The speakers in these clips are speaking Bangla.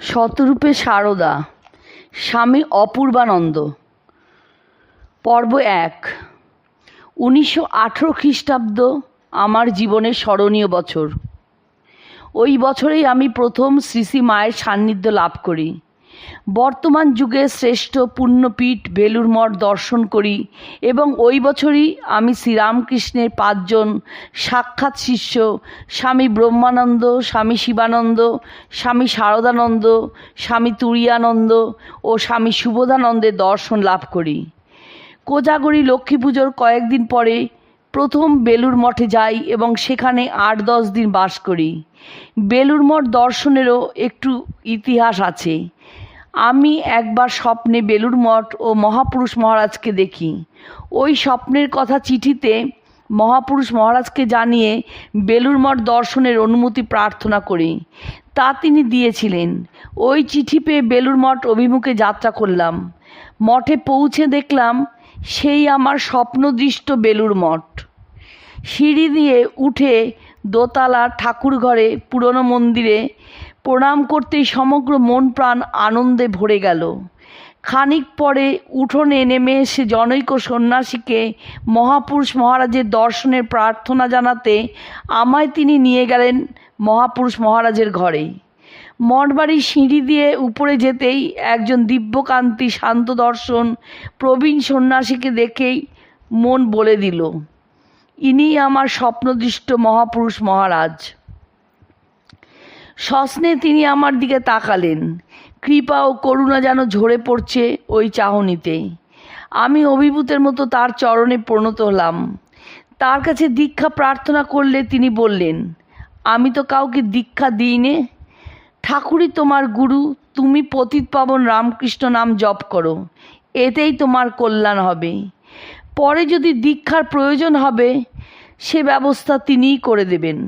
শতরূপে সারদা, স্বামী অপূর্বানন্দ। পর্ব এক, উনিশশো আঠেরো খ্রিস্টাব্দ, আমার জীবনের স্মরণীয় বছর। ওই বছরেই আমি প্রথম শ্রী শ্রী মায়ের সান্নিধ্য লাভ করি। বর্তমান যুগে শ্রেষ্ঠ পুণ্যপীঠ বেলুর মঠ দর্শন করি এবং ওই বছরই আমি শ্রীরামকৃষ্ণের পাঁচজন সাক্ষাৎ শিষ্য, স্বামী ব্রহ্মানন্দ, স্বামী শিবানন্দ, স্বামী শারদানন্দ, স্বামী তুরিয়ানন্দ ও স্বামী সুবোধানন্দের দর্শন লাভ করি। কোজাগরী লক্ষ্মী পুজোর কয়েকদিন পরে প্রথম বেলুর মঠে যাই এবং সেখানে আট দশ দিন বাস করি। বেলুর মঠ দর্শনেরও একটু ইতিহাস আছে। আমি একবার স্বপ্নে বেলুর মঠ ও মহাপুরুষ মহারাজকে দেখি। ওই স্বপ্নের কথা চিঠিতে মহাপুরুষ মহারাজকে জানিয়ে বেলুর মঠ দর্শনের অনুমতি প্রার্থনা করি। তা তিনি দিয়েছিলেন। ওই চিঠি পেয়ে বেলুর মঠ অভিমুখে যাত্রা করলাম। মঠে পৌঁছে দেখলাম সেই আমার স্বপ্নদৃষ্ট বেলুর মঠ। সিঁড়ি দিয়ে উঠে দোতলা ঠাকুর ঘরে পুরনো মন্দিরে প্রণাম করতেই সমগ্র মন প্রাণ আনন্দে ভরে গেল। খানিক পরে উঠোনে নেমে এসে জনৈক সন্ন্যাসীকে মহাপুরুষ মহারাজের দর্শনের প্রার্থনা জানাতে আমায় তিনি নিয়ে গেলেন মহাপুরুষ মহারাজের ঘরে মঠবাড়ির সিঁড়ি দিয়ে উপরে যেতেই একজন দিব্যকান্তি শান্ত দর্শন, প্রবীণ সন্ন্যাসীকে দেখেই মন বলে দিল, ইনি আমার স্বপ্নদৃষ্ট মহাপুরুষ মহারাজ। সস্নে তিনি আমার দিকে তাকালেন। কৃপা ও করুণা যেন ঝরে পড়ছে ওই চাহনিতে। আমি অভিভূতের মতো তার চরণে প্রণত হলাম। তার কাছে দীক্ষা প্রার্থনা করলে তিনি বললেন, আমি তো কাউকে দীক্ষা দিইনে ঠাকুরই তোমার গুরু, তুমি পতিত পাবন রামকৃষ্ণ নাম জপ করো, এতেই তোমার কল্যাণ হবে। পরে যদি দীক্ষার প্রয়োজন হবে, সে ব্যবস্থা তিনিই করে দেবেন।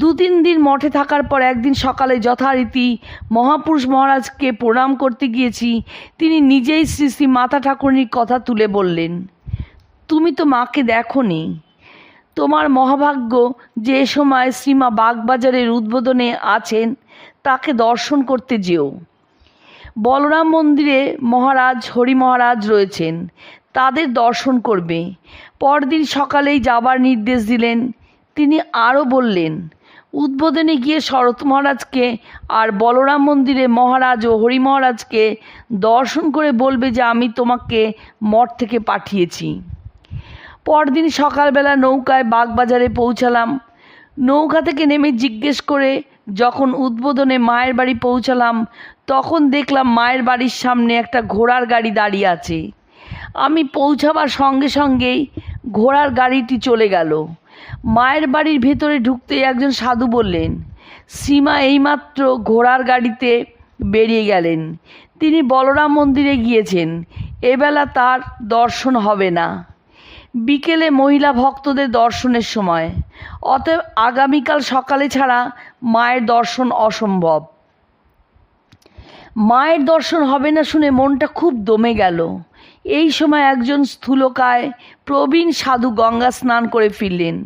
দু তিন দিন মঠে থাকার পর একদিন সকালে যথারীতি মহাপুরুষ মহারাজকে প্রণাম করতে গিয়েছি, তিনি নিজেই শ্রী শ্রী মাতা ঠাকুরনির কথা তুলে বললেন, তুমি তো মাকে দেখনি। তোমার মহাভাগ্য যে সময় শ্রীমা বাগবাজারের উদ্বোধনে আছেন তাকে দর্শন করতে যেও। বলরাম মন্দিরে মহারাজ, হরি মহারাজ রয়েছেন। তাদের দর্শন করবে। পরদিন সকালেই যাবার নির্দেশ দিলেন। তিনি আরও বললেন, উদ্বোধনে গিয়ে শরৎ মহারাজকে আর বলরাম মন্দিরে মহারাজ ও হরি মহারাজকে দর্শন করে বলবে যে আমি তোমাকে মঠ থেকে পাঠিয়েছি। পরদিন সকালবেলা নৌকায় বাগবাজারে পৌঁছালাম। নৌকা থেকে নেমে জিজ্ঞেস করে যখন উদ্বোধনে মায়ের বাড়ি পৌঁছালাম, তখন দেখলাম মায়ের বাড়ির সামনে একটা ঘোড়ার গাড়ি দাঁড়িয়ে আছে। আমি পৌঁছাবার সঙ্গে সঙ্গেই ঘোড়ার গাড়িটি চলে গেল। মায়ের বাড়ির ভেতরে ঢুকতে একজন সাধু বললেন, সীমা এইমাত্র ঘোড়ার গাড়িতে বেরিয়ে গেলেন। তিনি বলরাম মন্দিরে গিয়েছেন। এবেলা তার দর্শন হবে না। বিকেলে মহিলা ভক্তদের দর্শনের সময়। অতএব আগামীকাল সকালে ছাড়া মায়ের দর্শন অসম্ভব। মায়ের দর্শন হবে না শুনে মনটা খুব দমে গেল। এই সময় একজন স্থূলকায় প্রবীণ সাধু গঙ্গা স্নান করে ফিরলেন।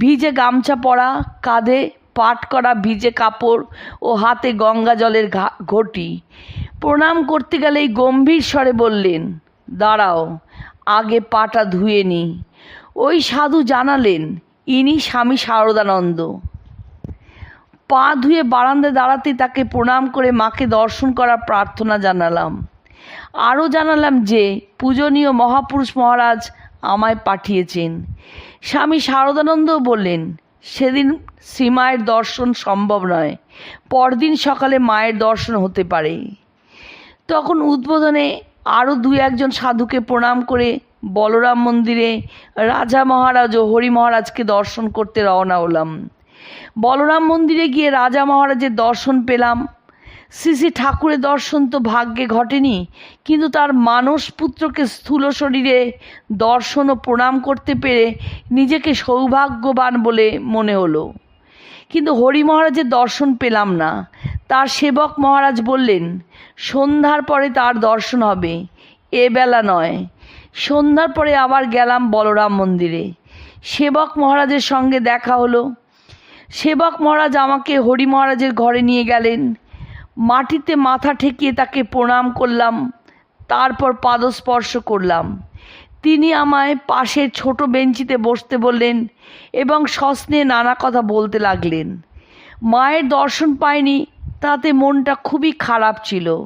ভিজে গামছা পরা, কাঁধে পাট করা ভিজে কাপড় ও হাতে গঙ্গা জলের ঘটি। প্রণাম করতে গেলেই গম্ভীর স্বরে বললেন, দাঁড়াও আগে পাটা ধুয়ে নি। ওই সাধু জানালেন, ইনি স্বামী শারদানন্দ। পা ধুয়ে বারান্দায় দাঁড়াতে তাকে প্রণাম করে মাকে দর্শন করার প্রার্থনা জানালাম। আরও জানালাম যে, পূজনীয় মহাপুরুষ মহারাজ আমায় পাঠিয়েছেন। স্বামী শারদানন্দও বললেন, সেদিন শ্রীমায়ের দর্শন সম্ভব নয়। পরদিন সকালে মায়ের দর্শন হতে পারে। তখন উদ্বোধনে আরও দু একজন সাধুকে প্রণাম করে বলরাম মন্দিরে রাজা মহারাজ ও হরি মহারাজকে দর্শন করতে রওনা হলাম। বলরাম মন্দিরে গিয়ে রাজা মহারাজের দর্শন পেলাম। শ্রী শ্রী ঠাকুরের দর্শন তো ভাগ্যে ঘটেনি, কিন্তু তার মানস পুত্রকে স্থূল শরীরে দর্শন ও প্রণাম করতে পেরে নিজেকে সৌভাগ্যবান বলে মনে হলো। কিন্তু হরি মহারাজের দর্শন পেলাম না। তার সেবক মহারাজ বললেন, সন্ধ্যার পরে তার দর্শন হবে। এ বেলা নয়। সন্ধ্যার পরে আবার গেলাম বলরাম মন্দিরে। সেবক মহারাজের সঙ্গে দেখা হলো। সেবক মহারাজ আমাকে হরি মহারাজের ঘরে নিয়ে গেলেন। মাটিতে মাথা ঠেকিয়ে তাকে প্রণাম করলাম, তারপর পাদস্পর্শ করলাম। তিনি আমায় পাশের ছোট বেঞ্চিতে বসতে বললেন এবং সস্নে নানা কথা বলতে লাগলেন। মায়ের দর্শন পাইনি তাতে মনটা খুবই খারাপ ছিল।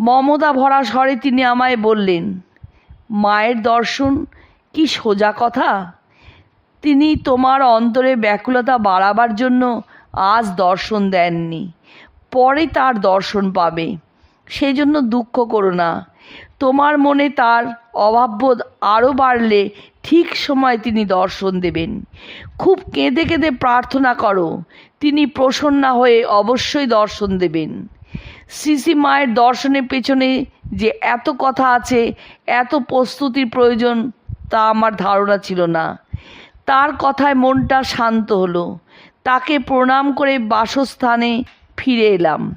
মমতা ভরা স্বরে তিনি আমায় বললেন, মায়ের দর্শন কি সোজা কথা? তিনি তোমার অন্তরে ব্যাকুলতা বাড়াবার জন্য আজ দর্শন দেননি। পরে তার দর্শন পাবে। সেই জন্য দুঃখ করো না। তোমার মনে তার অভাববোধ আরও বাড়লে ঠিক সময় তিনি দর্শন দেবেন। খুব কেঁদে কেঁদে প্রার্থনা করো, তিনি প্রসন্না হয়ে অবশ্যই দর্শন দেবেন। শ্রী মায়ের দর্শনের পেছনে যে এত কথা আছে, এত প্রস্তুতির প্রয়োজন, তা আমার ধারণা ছিল না। তার কথায় মনটা শান্ত হলো। তাকে প্রণাম করে বাসস্থানে ফিরে এলাম।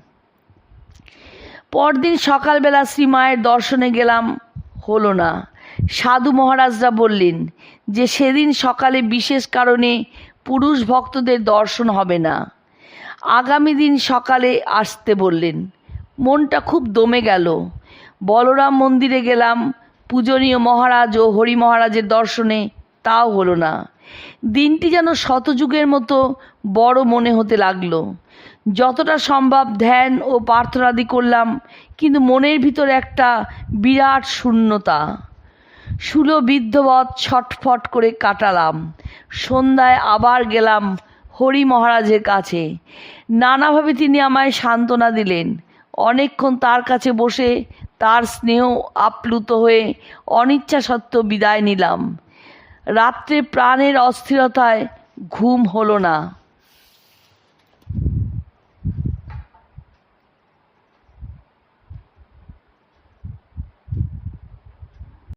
পরদিন সকালবেলা শ্রীমায়ের দর্শনে গেলাম হলো না। সাধু মহারাজরা বললেন যে সেদিন সকালে বিশেষ কারণে পুরুষ ভক্তদের দর্শন হবে না। আগামী দিন সকালে আসতে বললেন। মনটা খুব দমে গেল। বলরাম মন্দিরে গেলাম, পূজনীয় মহারাজ ও হরি মহারাজের দর্শনে তাও হলো না। দিনটি যেন শতযুগের মতো বড় মনে হতে লাগল। যতটা সম্ভব ধ্যান ও প্রার্থনাদি করলাম, কিন্তু মনের ভিতর একটা বিরাট শূন্যতা। সুলবিদ্ধবৎ ছটফট করে কাটালাম। সন্ধ্যায় আবার গেলাম হরি মহারাজের কাছে। নানাভাবে তিনি আমায় সান্ত্বনা দিলেন। অনেকক্ষণ তার কাছে বসে তার স্নেহ আপ্লুত হয়ে অনিচ্ছা সত্ত্বেও বিদায় নিলাম। রাত্রে প্রাণের অস্থিরতায় ঘুম হলো না।